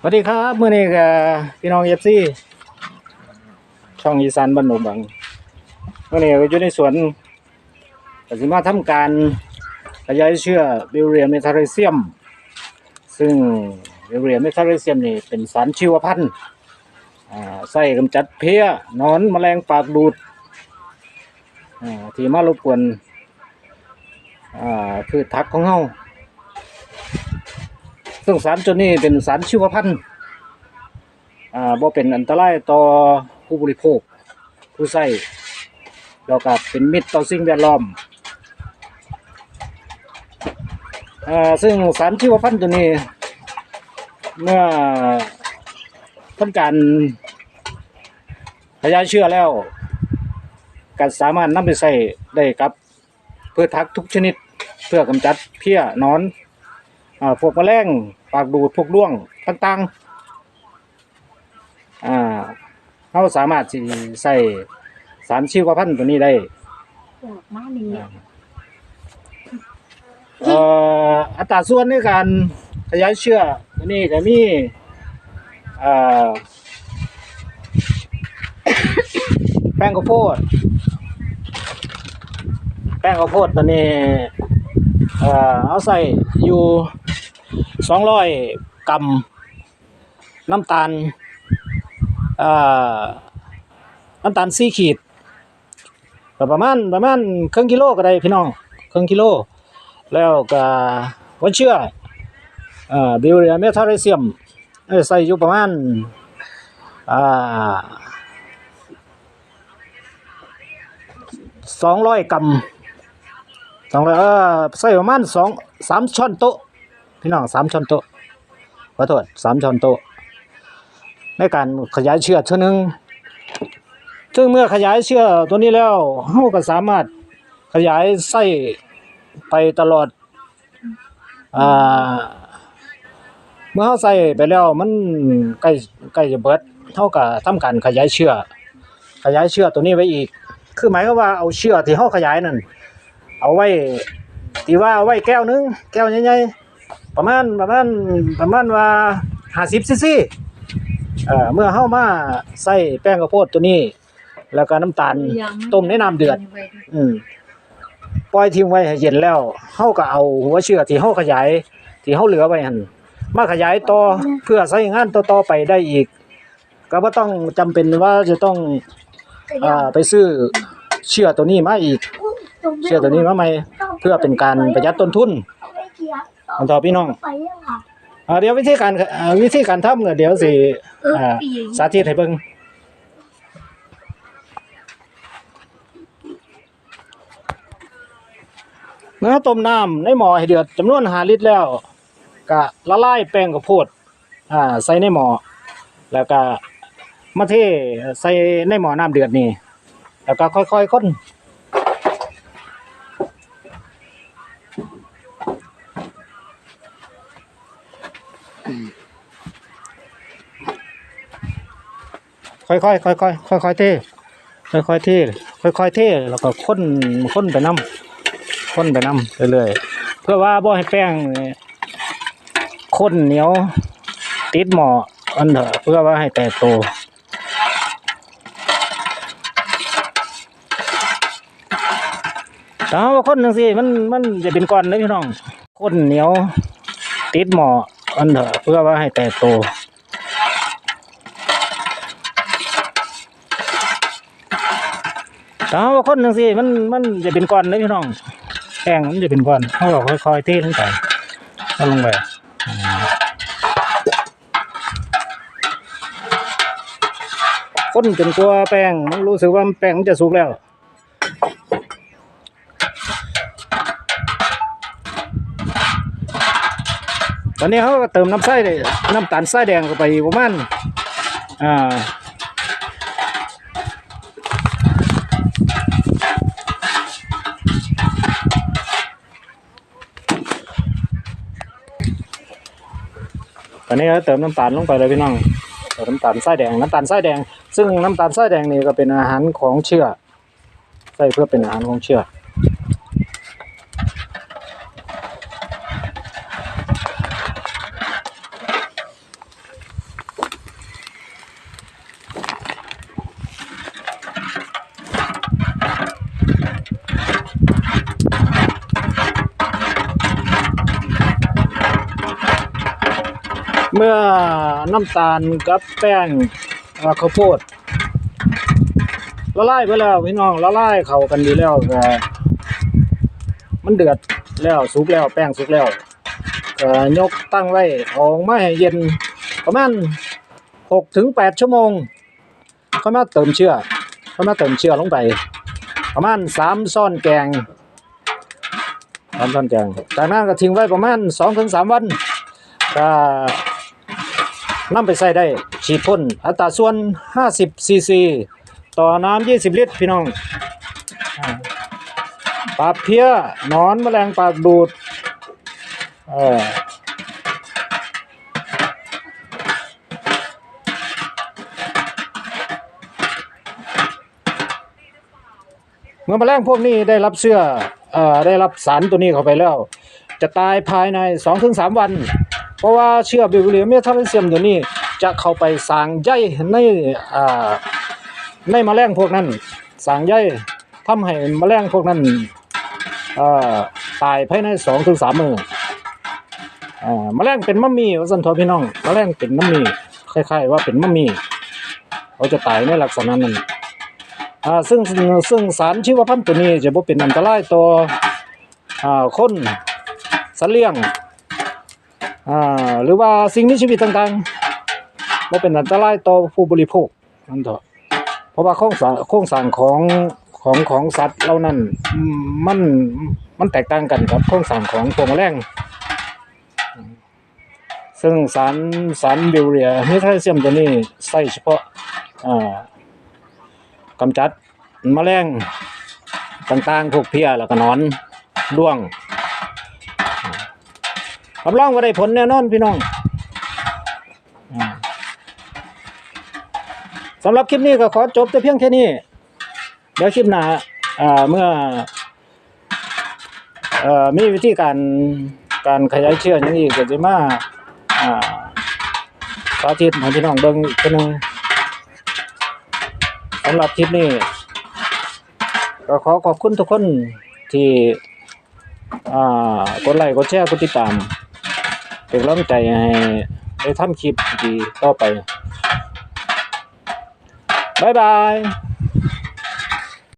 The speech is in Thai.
สวัสดีครับเมื่อนี้กับพี่น้องเอฟซีช่องอีสานบ้านหนูบังเมื่อนี้ก็อยู่ในสวนกสิมาทำการขยายเชื้อบิวเรียเมทาเรเซียม ซึ่งบิวเรียเมทาเรเซียมนี่เป็นสารชีวพันธุ์ใส่กำจัดเพี้ยหนอนแมลงปากดูดที่มารบกวนอ่าพืชทักของเฮา ซึ่งสารตัวนี้เป็นสารชีวพันธุ์อ่าบ่เป็นอันตรายต่อผู้บริโภค ผู้ใช้แล้วก็เป็นมิตรต่อสิ่งแวดล้อมอ่าซึ่งสารชีวพันธุ์ตัวนี้เมื่อทำการขยายเชื้อแล้วก็สามารถนำไปใช้ได้กับพืชทักทุกชนิด เพื่อกำจัดเพี้ยนอนอ่าพวกแมลง ปากดูดพวกด้วงต่างๆ อ่าเราสามารถสิใส่สารชีวพันธุ์ตัวนี้ได้ปวดมากนี้เอ่ออัตราส่วนในการขยายเชื้อตัวนี้ก็มีอ่าแป้งข้าวโพด แป้งข้าวโพดตัวนี้ เอ่อเอาใส่อยู่ สองร้อยกรัมน้ำตาลน้ำตาลสี่ขีดประมาณประมาณครึ่งกิโลก็ได้พี่น้องครึ่งกิโล แล้วก็วันเชื่ออบิวเรียเมทาเรเซียมใส่อยู่ประมาณสองร้อยกรัมสองร้อยใส่ประมาณสองสามช้อนโต๊ะ พี่น้องสามช้อนโต๊ะขอโทษสามช้อนโต๊ะในการขยายเชือเท่านึงซึ่งเมื่อขยายเชื้อตัวนี้แล้วเราก็สามารถขยายไส้ไปตลอดอ่าเมื่อเราใส่ไปแล้วมันใกล้ใกล้จะเบิดเท่ากับทำการขยายเชื้อขยายเชื้อตัวนี้ไว้อีก คือหมายความว่าเอาเชื้อที่เราขยายนั่นเอาไว้ที่ว่าเอาไว้แก้วนึง แก้วใหญ่ๆ ประมาณประมาณประมาณว่าห้าสิบซีซีเอ่อเมื่อเข้ามาใส่แป้งข้าวโพดตัวนี้ แล้วก็น้ำตาลต้มในน้ำเดือด อืมปล่อยทิ้งไว้ให้เย็นแล้วเฮาก็เอาหัวเชื้อที่เฮาขยาย ที่เฮาเหลือไว้หั่นมาขยายต่อเพื่อใช้งานต่อๆไปได้อีก ก็บ่ต้องจำเป็นว่าจะต้องอ่าไปซื้อเชื้อตัวนี้มาอีก เชื้อตัวนี้มาใหม่เพื่อเป็นการประหยัดต้นทุน อันต่อพี่น้องไปยังค่ะอ่าเดี๋ยววิธีการอ่าวิธีการทำก็เดี๋ยวสิอ่าสาธิตให้เบิ่งเมื่อต้มน้ำในหม้อให้เดือดจำนวน5ลิตรแล้วก็ละลายแป้งข้าวโพดอ่าใส่ในหม้อแล้วก็มาเทใส่ในหม้อน้ำเดือดนี่แล้วก็ค่อยๆคน ค่อยๆค่อยๆค่อยๆเทค่อยๆเทค่อยๆเทแล้วก็ค้นค้นไปน้ำค้นไปน้ำเรื่อยๆเพื่อว่าบ่ให้แป้งนี่ข้นเหนียว ติดหม้ออันเถอะเพื่อว่าให้แตกโตถ้าว่าคนจังซี่มันมันจะเป็นก้อนเลยพี่น้องข้นเหนียว ติดหม้อ อันเถอะเพื่อว่าให้แตกโตถ้าว่าคนจังซี่มันมันจะเป็นก้อนเลยพี่น้องแป้งมันจะเป็นก้อนเขาก็ค่อยๆเทลงไปลงไปคนจนตัวแป้งมันรู้สึกว่าแป้งมันจะสุกแล้ว ตอนนี้เขาก็เติมน้ำไส้เลยน้ำตาลไส้แดงเข้าไปประมาณอ่าตอนนี้เขาเติมน้ำตาลลงไปเลยพี่น้องเติมน้ำตาลไส้แดงน้ำตาลไส้แดง ซึ่งน้ำตาลไส้แดงนี่ก็เป็นอาหารของเชื่อใส่เพื่อเป็นอาหารของเชื่อ เมื่อน้ำตาลกับแป้งเอ่อข้าวโพดละลายไปแล้วพี่น้องละลายเข้ากันดีแล้วก็มันเดือดแล้วสุกแล้วแป้งสุกแล้วก็ยกตั้งไว้เอามาให้เย็นประมาณ6ถึง8ชั่วโมงค่อยมาเติมเชื้อค่อยมาเติมเชื้อลงไป ประมาณ3ซ้อนแกงสามซ้อนแกงจากนั้นก็ทิ้งไว้ประมาณ2ถึง3วันก็ นำไปใส่ได้ฉีดพ่นอัตราส่วน 50ซีซีต่อน้ำ20 ลิตร พี่น้องปราบเพี้ยนอนแมลงปากดูดเออเมื่อแมลงพวกนี้ได้รับเสื้อเอ่อได้รับสารตัวนี้เข้าไปแล้ว จะตายภายใน 2-3 วัน เพราะว่าเชื้อบิวเรียเมทาเซียมตัวนี้จะเข้าไปสางใยในอ่าในแมลงพวกนั้น สางใยทำให้แมลงพวกนั้นอ่อตายภายใน2-3มื้ออ่าแมลงเป็นมัมมี่ว่าสันเถอพี่น้องแมลงเป็นมัมมี่คล้ายๆว่าเป็นมัมมี่เขาจะตายในลักษณะนั้นอ่าซึ่งซึ่งสารชีวพันธุ์ตัวนี้จะบ่เป็นอันตรายต่ออ่าคนสัตว์เลี้ยง อ่าหรือว่าสิ่งมีชีวิตต่างๆบ่เป็นอันตรายต่อผู้บริโภคนั่นเถอะเพราะว่าโครงสร้างโครงสร้างของของของสัตว์เหล่านั้นมันมันแตกต่างกันกับโครงสร้างของพวแมลงซึ่งสารสารบิวเรียเมทาเซียมตัวนี้ใช้เฉพาะอ่ากำจัดแมลงต่างๆพวกเพี้ยแล้วก็นอนด้วง รับรองว่าได้ผลแน่นอนพี่น้องสำหรับคลิปนี้ก็ขอจบแต่เพียงแค่นี้ เดี๋ยวคลิปหน้าเมื่ออมีวิธีการการขยายเชื้ออย่างนี้ก็จะมาสาธิตให้พี่น้องเบิ่งอีกหนึงสำหรับคลิปนี้ ก็ขอขอบคุณทุกคนที่กดไลค์กดแชร์กดติดตาม เป็นกำลังใจให้ได้ทำคลิปดีต่อไป บ๊ายบาย